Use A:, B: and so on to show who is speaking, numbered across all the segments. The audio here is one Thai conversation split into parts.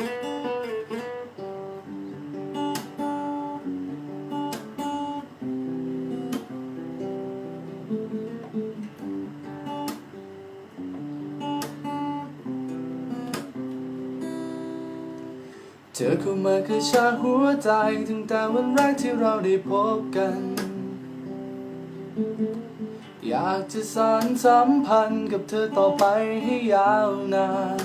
A: เธอเข้ามาคือชาหัวใจตั้งแต่วันแรกที่เราได้พบกัน อยากจะสานสัมพันธ์กับเธอต่อไปให้ยาวนาน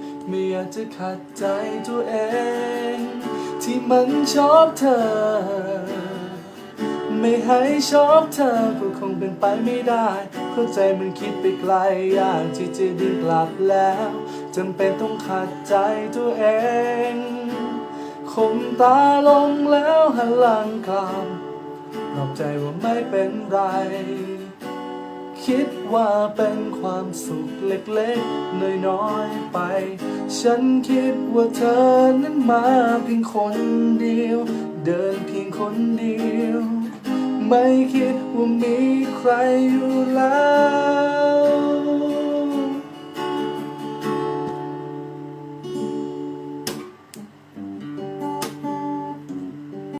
A: ไม่อยากจะขัดใจตัวเอง ที่มันชอบเธอ ไม่ให้ชอบเธอก็คงเป็นไปไม่ได้เพราะใจมันคิดไปไกลอยากที่จะดึงกลับแล้วจำเป็นต้องขัดใจตัวเองคมตาลงแล้วหันหลังกลับปลอบใจว่าไม่เป็นไร คิดว่าเป็นความสุขเล็กๆ น้อยๆ ไป ฉันคิดว่าเธอนั้นมาเพียงคนเดียว เดินเพียงคนเดียว ไม่คิดว่ามีใครอยู่แล้ว